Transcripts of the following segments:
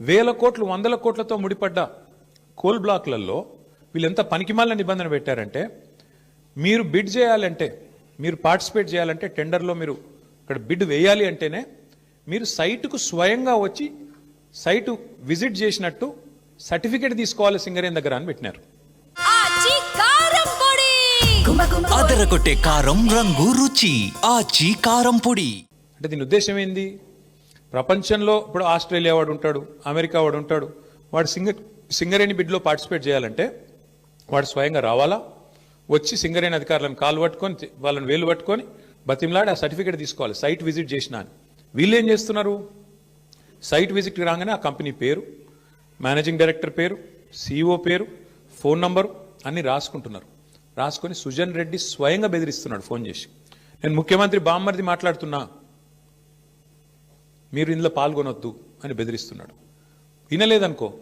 వేల కోట్లు వందల కోట్లతో ముడిపడ్డ కోల్ బ్లాక్లలో వీళ్ళు ఎంత పనికిమాల నిబంధన పెట్టారంటే మీరు బిడ్ చేయాలంటే మీరు పార్టిసిపేట్ చేయాలంటే టెండర్లో మీరు ఇక్కడ బిడ్ వేయాలి అంటేనే మీరు సైటుకు స్వయంగా వచ్చి సైటు విజిట్ చేసినట్టు సర్టిఫికేట్ తీసుకోవాలి సింగరేన్ దగ్గర అని పెట్టినారు. అదరగొట్టే కారం రంగు రుచి. ఆచి కారం పొడి. అంటే దీని ఉద్దేశం ఏంది? ప్రపంచంలో ఇప్పుడు ఆస్ట్రేలియా వాడు ఉంటాడు అమెరికా వాడు ఉంటాడు. వాడు సింగ సింగరేణి బిడ్లో పార్టిసిపేట్ చేయాలంటే వాడు స్వయంగా రావాలా? వచ్చి సింగరేణి అధికారులను కాలు పట్టుకొని వాళ్ళని వేలు పట్టుకొని బతిమలాడి ఆ సర్టిఫికేట్ తీసుకోవాలి. సైట్ విజిట్ చేసిన అని. వీళ్ళు ఏం చేస్తున్నారు? సైట్ విజిట్ రాగానే ఆ కంపెనీ పేరు మేనేజింగ్ డైరెక్టర్ పేరు సిఇఓ పేరు ఫోన్ నంబరు అన్నీ రాసుకుంటున్నారు. రాసుకొని సుజన్ రెడ్డి స్వయంగా బెదిరిస్తున్నాడు ఫోన్ చేసి. నేను ముఖ్యమంత్రి బామ్మర్ది మాట్లాడుతున్నా. మీరు ఇందులో పాల్గొనొద్దు అని బెదిరిస్తున్నాడు. వినలేదనుకో.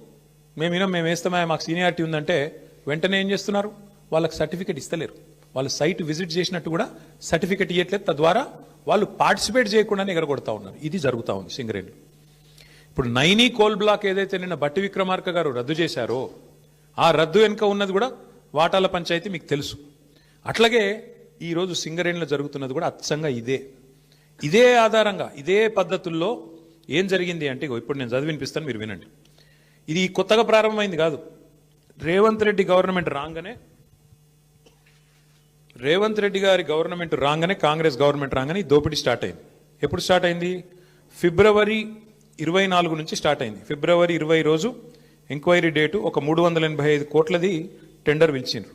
మేము వినం మేము వేస్తామా మాకు సీనియారిటీ ఉందంటే వెంటనే ఏం చేస్తున్నారు? వాళ్ళకి సర్టిఫికేట్ ఇస్తలేరు. వాళ్ళు సైట్ విజిట్ చేసినట్టు కూడా సర్టిఫికేట్ ఇవ్వట్లేదు తద్వారా వాళ్ళు పార్టిసిపేట్ చేయకుండానే ఎగరగొడతా ఉన్నారు. ఇది జరుగుతూ ఉంది సింగరేణి. ఇప్పుడు నైనీ కోల్ బ్లాక్ ఏదైతే నిన్న బట్టి విక్రమార్క గారు రద్దు చేశారో ఆ రద్దు వెనుక ఉన్నది కూడా వాటాల పంచాయతీ మీకు తెలుసు. అట్లాగే ఈరోజు సింగరేణిలో జరుగుతున్నది కూడా అచ్చంగా ఇదే. ఇదే ఆధారంగా ఇదే పద్ధతుల్లో ఏం జరిగింది అంటే ఇప్పుడు నేను చదివినిపిస్తాను మీరు వినండి. ఇది కొత్తగా ప్రారంభమైంది కాదు. రేవంత్ రెడ్డి గవర్నమెంట్ రాగానే రేవంత్ రెడ్డి గారి గవర్నమెంట్ రాగానే కాంగ్రెస్ గవర్నమెంట్ రాగానే దోపిడీ స్టార్ట్ అయింది. ఎప్పుడు స్టార్ట్ అయింది? ఫిబ్రవరి ఇరవై నాలుగు నుంచి స్టార్ట్ అయింది. ఫిబ్రవరి ఇరవై రోజు ఎంక్వైరీ డేటు ఒక మూడు వందల ఎనభై ఐదు కోట్లది టెండర్ పిలిచిండ్రు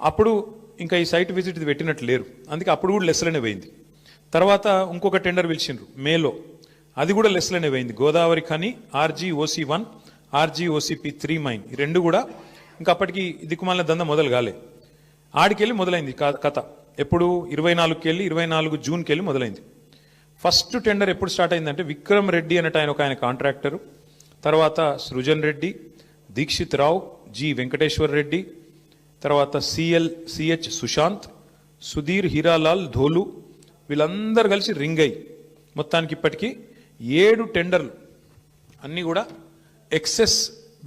అప్పుడు ఇంకా ఈ సైట్ విజిట్ పెట్టినట్లు పెట్టినట్టు లేరు. అందుకే అప్పుడు కూడా లెస్లనే పోయింది. తర్వాత ఇంకొక టెండర్ పిలిచిండ్రు మేలో. అది కూడా లెస్లనే పోయింది. గోదావరి కానీ RG OC one RG OCP three mine. ఈ రెండు కూడా ఇంకా అప్పటికి దిక్కుమాలిన దంద మొదలు కాలే. ఆడికెళ్ళి మొదలైంది కథ. ఎప్పుడు ఇరవై నాలుగుకి వెళ్ళి ఇరవై నాలుగు జూన్కి వెళ్ళి మొదలైంది. ఫస్ట్ టెండర్ ఎప్పుడు స్టార్ట్ అయిందంటే విక్రమ్ రెడ్డి అనేట ఆయన ఒక ఆయన కాంట్రాక్టరు. తర్వాత సృజన్ రెడ్డి దీక్షిత్ రావు జి వెంకటేశ్వర్ రెడ్డి తర్వాత సిఎల్ సిహెచ్ సుశాంత్ సుధీర్ హీరాలాల్ ధోలు వీళ్ళందరూ కలిసి రింగ్ అయ్యి మొత్తానికి ఇప్పటికీ ఏడు టెండర్లు. అన్నీ కూడా ఎక్సెస్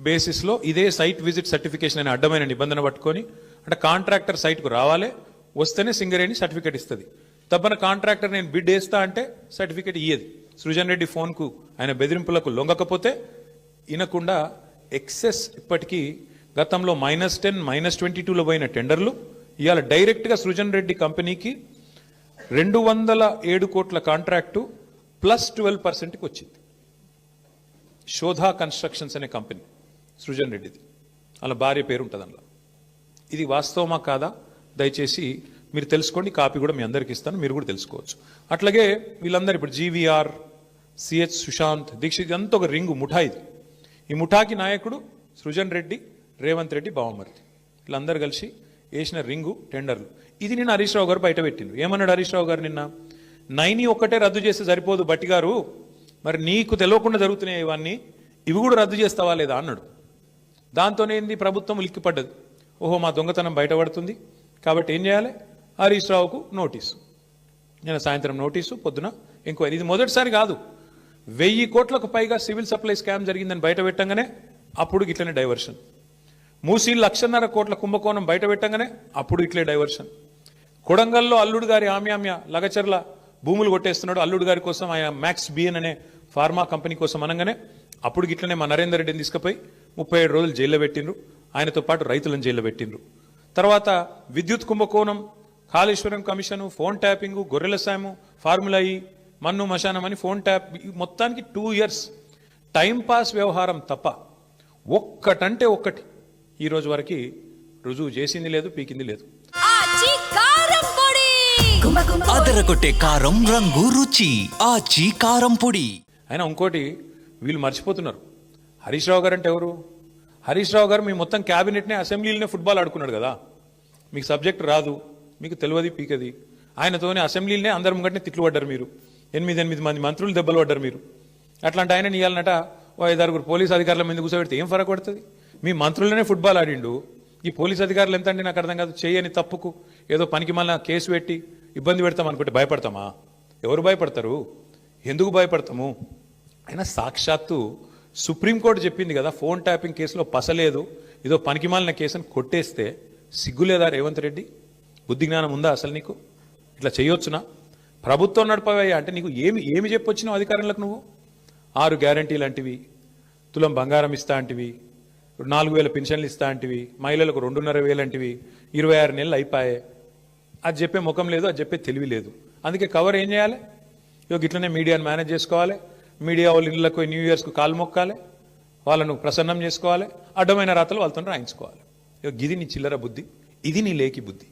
బేసిస్లో ఇదే సైట్ విజిట్ సర్టిఫికేషన్ అనే అడ్డమైన నిబంధన పట్టుకొని అంటే కాంట్రాక్టర్ సైట్కు రావాలి వస్తేనే సింగరేణి సర్టిఫికేట్ ఇస్తుంది. తప్పన కాంట్రాక్టర్ నేను బిడ్ వేస్తా అంటే సర్టిఫికేట్ ఇయ్యదు. సృజన్ రెడ్డి ఫోన్కు ఆయన బెదిరింపులకు లొంగకపోతే వినకుండా ఎక్సెస్ ఇప్పటికీ గతంలో మైనస్ టెన్ మైనస్ ట్వంటీ టూలో పోయిన టెండర్లు ఇవాళ డైరెక్ట్గా సృజన్ రెడ్డి కంపెనీకి రెండు వందల ఏడు కోట్ల కాంట్రాక్టు ప్లస్ ట్వెల్వ్ పర్సెంట్కి వచ్చింది. శోధా కన్స్ట్రక్షన్స్ అనే కంపెనీ సృజన్ రెడ్డిది. అలా భార్య పేరు ఉంటుంది అందులో. ఇది వాస్తవమా కాదా? దయచేసి మీరు తెలుసుకోండి కాపీ కూడా మీ అందరికి ఇస్తాను మీరు కూడా తెలుసుకోవచ్చు. అట్లాగే వీళ్ళందరూ ఇప్పుడు జీవీఆర్ సిహెచ్ సుశాంత్ దీక్షిత్ ఇదంతా ఒక రింగు ముఠా ఇది. ఈ ముఠాకి నాయకుడు సృజన్ రెడ్డి రేవంత్ రెడ్డి బావమర్ది. వీళ్ళందరూ కలిసి వేసిన రింగు టెండర్లు. ఇది నిన్న హరీష్ రావు గారు బయటపెట్టిండు ఏమన్నాడు హరీష్ రావు గారు నిన్న? నైని ఒక్కటే రద్దు చేస్తే సరిపోదు బట్టి గారు మరి నీకు తెలియకుండా జరుగుతున్నాయి ఇవన్నీ ఇవి కూడా రద్దు చేస్తావా లేదా అన్నాడు. దాంతోనే ఏంది? ప్రభుత్వం ఉలిక్కిపడ్డది. ఓహో మా దొంగతనం బయటపడుతుంది. కాబట్టి ఏం చేయాలి? హరీష్ రావుకు నోటీసు. నేను సాయంత్రం నోటీసు పొద్దున ఎంక్వైరీ. ఇది మొదటిసారి కాదు. వెయ్యి కోట్లకు పైగా సివిల్ సప్లై స్కామ్ జరిగిందని బయట పెట్టంగానే అప్పుడు ఇట్లనే డైవర్షన్. మూసీ లక్షన్నర కోట్ల కుంభకోణం బయట పెట్టంగానే అప్పుడు ఇట్లే డైవర్షన్. కొడంగల్లో అల్లుడు గారి ఆమ్యామ్య లగచర్ల భూములు కొట్టేస్తున్నాడు. అల్లుడు గారి కోసం ఆయన మ్యాక్స్ బిఎన్ అనే ఫార్మా కంపెనీ కోసం అనగానే అప్పుడు గిట్లనే మా నరేందర్ రెడ్డిని తీసుకుపోయి ముప్పై ఏడు రోజులు జైల్లో పెట్టిండ్రు. ఆయనతో పాటు రైతులను జైల్లో పెట్టిండ్రు. తర్వాత విద్యుత్ కుంభకోణం కాళేశ్వరం కమిషను ఫోన్ ట్యాపింగ్ గొర్రెల సాము ఫార్ములా ఈ మన్ను మశానం అని ఫోన్ ట్యాప్ మొత్తానికి టూ ఇయర్స్ టైంపాస్ వ్యవహారం తప్ప ఒక్కటంటే ఒక్కటి. ఈరోజు వరకు రుజువు చేసింది లేదు పీకింది లేదు. అదరగొట్టే కారం రంగు రుచి. ఆచి కారం పొడి. అయినా ఇంకోటి వీళ్ళు మర్చిపోతున్నారు. హరీష్ రావు గారు అంటే ఎవరు? హరీష్ రావు గారు మీ మొత్తం క్యాబినెట్నే అసెంబ్లీలోనే ఫుట్బాల్ ఆడుకున్నాడు కదా. మీకు సబ్జెక్ట్ రాదు. మీకు తెలియదు పీకది. ఆయనతోనే అసెంబ్లీలోనే అందరి ముంగట్నే తిట్లు పడ్డారు మీరు. ఎనిమిది ఎనిమిది మంది మంత్రులు దెబ్బలు పడ్డారు మీరు. అట్లాంటి ఆయన ఇవ్వాలన్నట ఓ ఐదారుగురు పోలీస్ అధికారుల మీద కూర్చోబెడితే ఏం ఫరక పడుతుంది మీ మంత్రులనే ఫుట్బాల్ ఆడిండు. ఈ పోలీస్ అధికారులు ఎంత అంటే నాకు అర్థం కాదు. చేయని తప్పుకు ఏదో పనికి మళ్ళీ కేసు పెట్టి ఇబ్బంది పెడతాం అనుకుంటే భయపడతామా? ఎవరు భయపడతారు? ఎందుకు భయపడతాము? అయినా సాక్షాత్తు సుప్రీంకోర్టు చెప్పింది కదా ఫోన్ ట్యాపింగ్ కేసులో పసలేదు. ఏదో పనికిమాలిన కేసుని కొట్టేస్తే సిగ్గులేదా రేవంత్ రెడ్డి? బుద్ధి జ్ఞానం ఉందా అసలు నీకు? ఇట్లా చేయొచ్చునా? ప్రభుత్వం నడపవయ్యా అంటే నీకు ఏమి ఏమి చెప్పొచ్చినావు అధికారులకు నువ్వు? ఆరు గ్యారంటీ లాంటివి తులం బంగారం ఇస్తా అంటివి నాలుగు వేల పెన్షన్లు ఇస్తా అంటివి మహిళలకు రెండున్నర వేలంటివి ఇరవై ఆరు నెలలు అయిపోయాయి అది చెప్పే ముఖం లేదు అది చెప్పే తెలివి లేదు. అందుకే కవర్ ఏం చేయాలి? ఇక ఇట్లనే మీడియాను మేనేజ్ చేసుకోవాలి. మీడియా వాళ్ళు ఇళ్ళకు న్యూ ఇయర్స్కు కాలు మొక్కాలి. వాళ్ళను ప్రసన్నం చేసుకోవాలి. అడ్డమైన రాతలు వాళ్ళతో రాయించుకోవాలి. ఇక గిది నీ చిల్లర బుద్ధి ఇది నీ లేకి బుద్ధి.